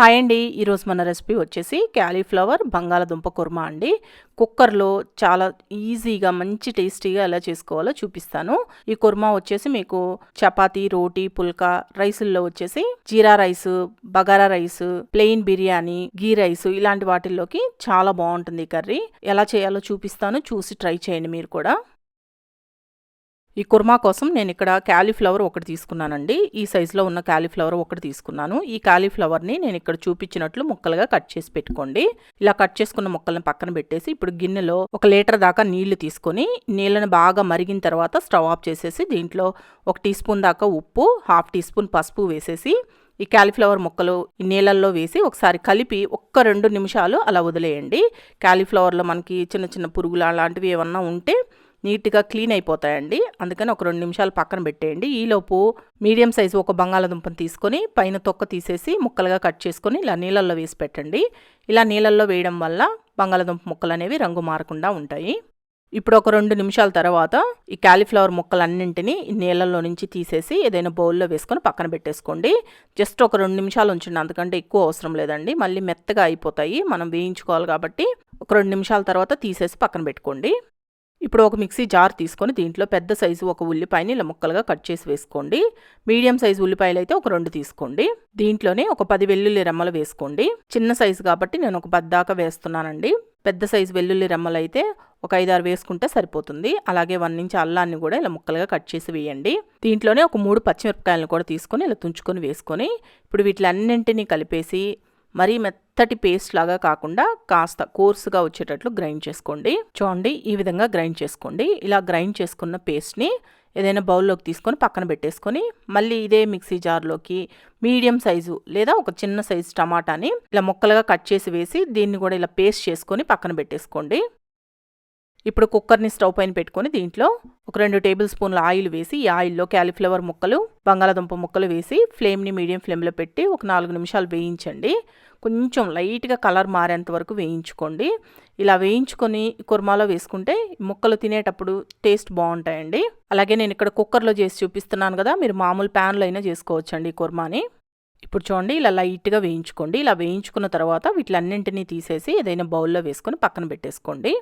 Hi అండి. ఈరోజు మన రెసిపీ వచ్చేసి క్యాలీఫ్లవర్ బంగాళదుంప కుర్మా అండి. కుక్కర్లో చాలా ఈజీగా మంచి టేస్టీగా ఎలా చేసుకోవాలో చూపిస్తాను. ఈ కుర్మా వచ్చేసి మీకు చపాతీ రోటీ పుల్కా రైసుల్లో వచ్చేసి jeera rice bagara rice plain biryani ghee rice ఇలాంటి వాటిల్లోకి చాలా బాగుంటుంది ఈ కర్రీ. ఎలా చేయాలో చూపిస్తాను. చూసి ట్రై చేయండి మీరు కూడా. ఈ కుర్మా కోసం నేను ఇక్కడ క్యాలీఫ్లవర్ ఒకటి తీసుకున్నానండి. ఈ సైజులో ఉన్న క్యాలీఫ్లవర్ ఒకటి తీసుకున్నాను. ఈ క్యాలీఫ్లవర్ని నేను ఇక్కడ చూపించినట్లు ముక్కలుగా కట్ చేసి పెట్టుకోండి. ఇలా కట్ చేసుకున్న ముక్కలను పక్కన పెట్టేసి ఇప్పుడు గిన్నెలో ఒక లీటర్ దాకా నీళ్ళు తీసుకొని నీళ్ళని బాగా మరిగిన తర్వాత స్టవ్ ఆఫ్ చేసేసి దీంట్లో ఒక టీ స్పూన్ దాకా ఉప్పు హాఫ్ టీ స్పూన్ పసుపు వేసేసి ఈ క్యాలీఫ్లవర్ ముక్కలు ఈ నీళ్ళల్లో వేసి ఒకసారి కలిపి ఒక్క రెండు నిమిషాలు అలా వదిలేయండి. క్యాలీఫ్లవర్లో మనకి చిన్న చిన్న పురుగులు అలాంటివి ఏమన్నా ఉంటే నీట్గా క్లీన్ అయిపోతాయండి. అందుకని ఒక రెండు నిమిషాలు పక్కన పెట్టేయండి. ఈలోపు మీడియం సైజు ఒక బంగాళాదుంపను తీసుకొని పైన తొక్క తీసేసి ముక్కలుగా కట్ చేసుకొని ఇలా నీళ్ళల్లో వేసి పెట్టండి. ఇలా నీళ్ళల్లో వేయడం వల్ల బంగాళదుంప ముక్కలు అనేవి రంగు మారకుండా ఉంటాయి. ఇప్పుడు ఒక రెండు నిమిషాల తర్వాత ఈ క్యాలీఫ్లవర్ ముక్కలన్నింటినీ నీళ్ళల్లో నుంచి తీసేసి ఏదైనా బౌల్లో వేసుకొని పక్కన పెట్టేసుకోండి. జస్ట్ ఒక రెండు నిమిషాలు ఉంచండి. అందుకంటే ఎక్కువ అవసరం లేదండి. మళ్ళీ మెత్తగా అయిపోతాయి. మనం వేయించుకోవాలి కాబట్టి ఒక రెండు నిమిషాల తర్వాత తీసేసి పక్కన పెట్టుకోండి. ఇప్పుడు ఒక మిక్సీ జార్ తీసుకొని దీంట్లో పెద్ద సైజు ఒక ఉల్లిపాయని ఇలా ముక్కలుగా కట్ చేసి వేసుకోండి. మీడియం సైజు ఉల్లిపాయలు అయితే ఒక రెండు తీసుకోండి. దీంట్లోనే ఒక పది వెల్లుల్లి రెమ్మలు వేసుకోండి. చిన్న సైజు కాబట్టి నేను ఒక పది దాకా వేస్తున్నానండి. పెద్ద సైజు వెల్లుల్లి రెమ్మలు అయితే ఒక ఐదారు వేసుకుంటే సరిపోతుంది. అలాగే వన్ నుంచి అల్లాన్ని కూడా ఇలా ముక్కలుగా కట్ చేసి వేయండి. దీంట్లోనే ఒక మూడు పచ్చిమిరపకాయలను కూడా తీసుకొని ఇలా తుంచుకొని వేసుకొని ఇప్పుడు వీటిలన్నింటినీ కలిపేసి మరీ మెత్తటి పేస్ట్ లాగా కాకుండా కాస్త కోర్సుగా వచ్చేటట్లు గ్రైండ్ చేసుకోండి. చూడండి ఈ విధంగా గ్రైండ్ చేసుకోండి. ఇలా గ్రైండ్ చేసుకున్న పేస్ట్ని ఏదైనా బౌల్లోకి తీసుకొని పక్కన పెట్టేసుకొని మళ్ళీ ఇదే మిక్సీ జార్లోకి మీడియం సైజు లేదా ఒక చిన్న సైజు టమాటాని ఇలా ముక్కలుగా కట్ చేసి వేసి దీన్ని కూడా ఇలా పేస్ట్ చేసుకొని పక్కన పెట్టేసుకోండి. ఇప్పుడు కుక్కర్ని స్టవ్ పైన పెట్టుకొని దీంట్లో ఒక రెండు టేబుల్ స్పూన్ల ఆయిల్ వేసి ఈ ఆయిల్లో క్యాలీఫ్లవర్ ముక్కలు బంగాళాదుంప ముక్కలు వేసి ఫ్లేమ్ని మీడియం ఫ్లేమ్లో పెట్టి ఒక నాలుగు నిమిషాలు వేయించండి. కొంచెం లైట్గా కలర్ మారేంత వరకు వేయించుకోండి. ఇలా వేయించుకొని కుర్మాలో వేసుకుంటే ముక్కలు తినేటప్పుడు టేస్ట్ బాగుంటాయండి. అలాగే నేను ఇక్కడ కుక్కర్లో చేసి చూపిస్తున్నాను కదా మీరు మామూలు ప్యాన్లో అయినా చేసుకోవచ్చండి కుర్మాని. ఇప్పుడు చూడండి ఇలా లైట్గా వేయించుకోండి. ఇలా వేయించుకున్న తర్వాత వీటిలన్నింటినీ తీసేసి ఏదైనా బౌల్లో వేసుకొని పక్కన పెట్టేసుకోండి.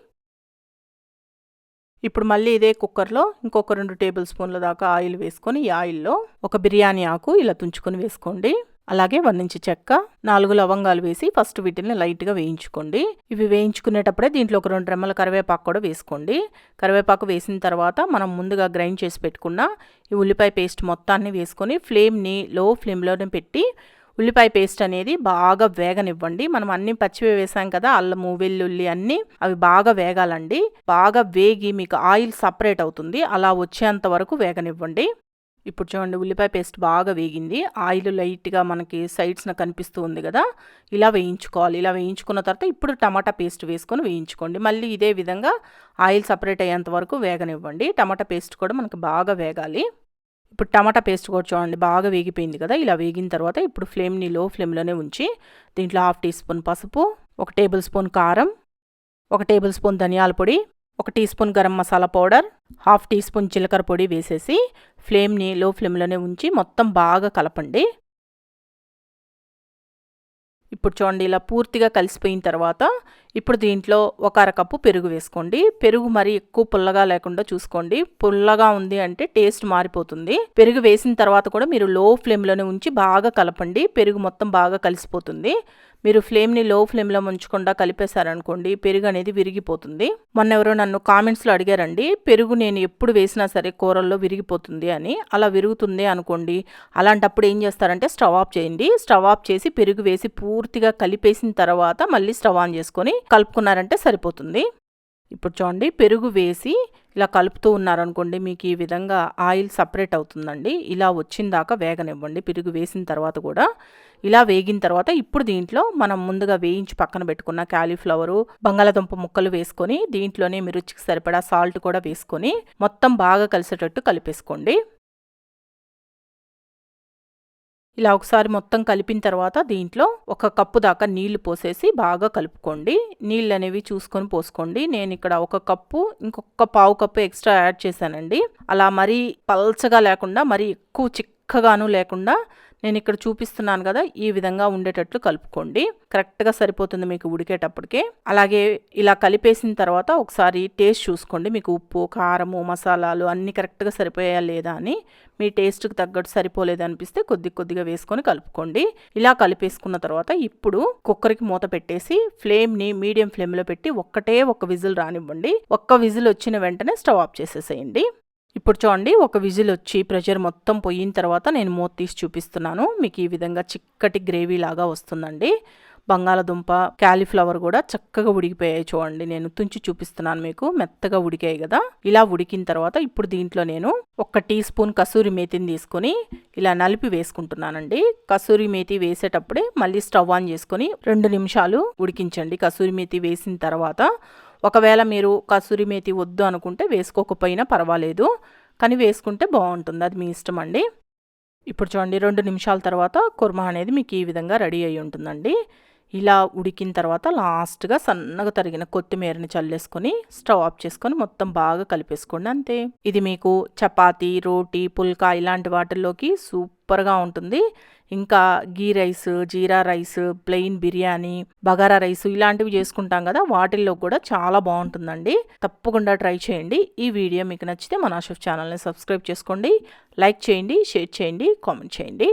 ఇప్పుడు మళ్ళీ ఇదే కుక్కర్లో ఇంకొక రెండు టేబుల్ స్పూన్ల దాకా ఆయిల్ వేసుకొని ఈ ఆయిల్లో ఒక బిర్యానీ ఆకు ఇలా తుంచుకొని వేసుకోండి. అలాగే వన్ ఇంచు చెక్క నాలుగు లవంగాలు వేసి ఫస్ట్ వీటిని లైట్గా వేయించుకోండి. ఇవి వేయించుకునేటప్పుడే దీంట్లో ఒక రెండు రెమ్మల కరివేపాకు కూడా వేసుకోండి. కరివేపాకు వేసిన తర్వాత మనం ముందుగా గ్రైండ్ చేసి పెట్టుకున్న ఈ ఉల్లిపాయ పేస్ట్ మొత్తాన్ని వేసుకొని ఫ్లేమ్ని లో ఫ్లేమ్లోనే పెట్టి ఉల్లిపాయ పేస్ట్ అనేది బాగా వేగనివ్వండి. మనం అన్ని పచ్చివే వేసాం కదా అల్లము వెల్లుల్లి అన్నీ అవి బాగా వేగాలండి. బాగా వేగి మీకు ఆయిల్ సపరేట్ అవుతుంది. అలా వచ్చేంత వరకు వేగనివ్వండి. ఇప్పుడు చూడండి ఉల్లిపాయ పేస్ట్ బాగా వేగింది. ఆయిల్ లైట్గా మనకి సైడ్స్న కనిపిస్తూ ఉంది కదా ఇలా వేయించుకోవాలి. ఇలా వేయించుకున్న తర్వాత ఇప్పుడు టమాటా పేస్ట్ వేసుకొని వేయించుకోండి. మళ్ళీ ఇదే విధంగా ఆయిల్ సపరేట్ అయ్యేంత వరకు వేగనివ్వండి. టమాటా పేస్ట్ కూడా మనకు బాగా వేగాలి. ఇప్పుడు టమాటా పేస్ట్ కూడా చూడండి బాగా వేగిపోయింది కదా? ఇలా వేగిన తర్వాత ఇప్పుడు ఫ్లేమ్ని లో ఫ్లేమ్లోనే ఉంచి దీంట్లో హాఫ్ టీ స్పూన్ పసుపు ఒక టేబుల్ స్పూన్ కారం ఒక టేబుల్ స్పూన్ ధనియాల పొడి ఒక teaspoon garam masala powder half teaspoon జీలకర్ర పొడి వేసేసి ఫ్లేమ్ని లో ఫ్లేమ్లోనే ఉంచి మొత్తం బాగా కలపండి. ఇప్పుడు చూడండి ఇలా పూర్తిగా కలిసిపోయిన తర్వాత ఇప్పుడు దీంట్లో ఒక అరకప్పు పెరుగు వేసుకోండి. పెరుగు మరి ఎక్కువ పుల్లగా లేకుండా చూసుకోండి. పుల్లగా ఉంది అంటే టేస్ట్ మారిపోతుంది. పెరుగు వేసిన తర్వాత కూడా మీరు లో ఫ్లేమ్లోనే ఉంచి బాగా కలపండి. పెరుగు మొత్తం బాగా కలిసిపోతుంది. మీరు ఫ్లేమ్ని లో ఫ్లేమ్లో ఉంచకుండా కలిపేశారనుకోండి పెరుగు అనేది విరిగిపోతుంది. మొన్న ఎవరో నన్ను కామెంట్స్లో అడిగారండి పెరుగు నేను ఎప్పుడు వేసినా సరే కూరల్లో విరిగిపోతుంది అని. అలా విరుగుతుంది అనుకోండి అలాంటప్పుడు ఏం చేస్తారంటే స్టవ్ ఆఫ్ చేయండి. స్టవ్ ఆఫ్ చేసి పెరుగు వేసి పూర్తిగా కలిపేసిన తర్వాత మళ్ళీ స్టవ్ ఆన్ చేసుకొని కలుపుకున్నారంటే సరిపోతుంది. ఇప్పుడు చూడండి పెరుగు వేసి ఇలా కలుపుతూ ఉన్నారనుకోండి మీకు ఈ విధంగా ఆయిల్ సపరేట్ అవుతుందండి. ఇలా వచ్చిన దాకా వేగనివ్వండి. పెరుగు వేసిన తర్వాత కూడా ఇలా వేగిన తర్వాత ఇప్పుడు దీంట్లో మనం ముందుగా వేయించి పక్కన పెట్టుకున్న క్యాలీఫ్లవరు బంగాళాదుంప ముక్కలు వేసుకొని దీంట్లోనే మీరు రుచికి సరిపడా సాల్ట్ కూడా వేసుకొని మొత్తం బాగా కలిసేటట్టు కలిపేసుకోండి. ఇలా ఒకసారి మొత్తం కలిపిన తర్వాత దీంట్లో ఒక కప్పు దాకా నీళ్ళు పోసేసి బాగా కలుపుకోండి. నీళ్ళు అనేవి చూసుకొని పోసుకోండి. నేను ఇక్కడ ఒక కప్పు ఇంకొక పావు కప్పు ఎక్స్ట్రా యాడ్ చేశానండి. అలా మరీ పల్చగా లేకుండా మరీ ఎక్కువ చిక్ చిక్కగాను లేకుండా నేను ఇక్కడ చూపిస్తున్నాను కదా ఈ విధంగా ఉండేటట్లు కలుపుకోండి. కరెక్ట్గా సరిపోతుంది మీకు ఉడికేటప్పటికే. అలాగే ఇలా కలిపేసిన తర్వాత ఒకసారి టేస్ట్ చూసుకోండి. మీకు ఉప్పు కారము మసాలాలు అన్నీ కరెక్ట్గా సరిపోయా లేదా అని మీ టేస్ట్కి తగ్గట్టు సరిపోలేదు అనిపిస్తే కొద్ది కొద్దిగా వేసుకొని కలుపుకోండి. ఇలా కలిపేసుకున్న తర్వాత ఇప్పుడు కుక్కర్కి మూత పెట్టేసి ఫ్లేమ్ని మీడియం ఫ్లేమ్లో పెట్టి ఒక్కటే ఒక విజిల్ రానివ్వండి. ఒక్క విజిల్ వచ్చిన వెంటనే స్టవ్ ఆఫ్ చేసేసేయండి. ఇప్పుడు చూడండి ఒక విజిల్ వచ్చి ప్రెషర్ మొత్తం పోయిన తర్వాత నేను మూత తీసి చూపిస్తున్నాను. మీకు ఈ విధంగా చిక్కటి గ్రేవీ లాగా వస్తుందండి. బంగాళదుంప క్యాలీఫ్లవర్ కూడా చక్కగా ఉడికిపోయాయి చూడండి. నేను తుంచి చూపిస్తున్నాను మీకు మెత్తగా ఉడికాయి కదా. ఇలా ఉడికిన తర్వాత ఇప్పుడు దీంట్లో నేను ఒక టీ స్పూన్ కసూరి మేతిని తీసుకొని ఇలా నలిపి వేసుకుంటున్నానండి. కసూరి మేతి వేసేటప్పుడే మళ్ళీ స్టవ్ ఆన్ చేసుకొని రెండు నిమిషాలు ఉడికించండి. కసూరి మేతి వేసిన తర్వాత ఒకవేళ మీరు కసూరి మేతి వద్దు అనుకుంటే వేసుకోకపోయినా పర్వాలేదు కానీ వేసుకుంటే బాగుంటుంది. అది మీ ఇష్టం అండి. ఇప్పుడు చూడండి రెండు నిమిషాల తర్వాత కుర్మా అనేది మీకు ఈ విధంగా రెడీ అయి ఉంటుందండి. ఇలా ఉడికిన తర్వాత లాస్ట్గా సన్నగా తరిగిన కొత్తిమీరని చల్లేసుకొని స్టవ్ ఆఫ్ చేసుకొని మొత్తం బాగా కలిపేసుకోండి అంతే. ఇది మీకు చపాతీ రోటీ పుల్కా ఇలాంటి వాటిల్లోకి సూపర్గా ఉంటుంది. ఇంకా ghee rice jeera rice plain biryani bagara rice ఇలాంటివి చేసుకుంటాం కదా వాటిల్లో కూడా చాలా బాగుంటుందండి. తప్పకుండా ట్రై చేయండి. ఈ వీడియో మీకు నచ్చితే మన షెఫ్ ఛానల్ని సబ్స్క్రైబ్ చేసుకోండి లైక్ చేయండి షేర్ చేయండి కామెంట్ చేయండి.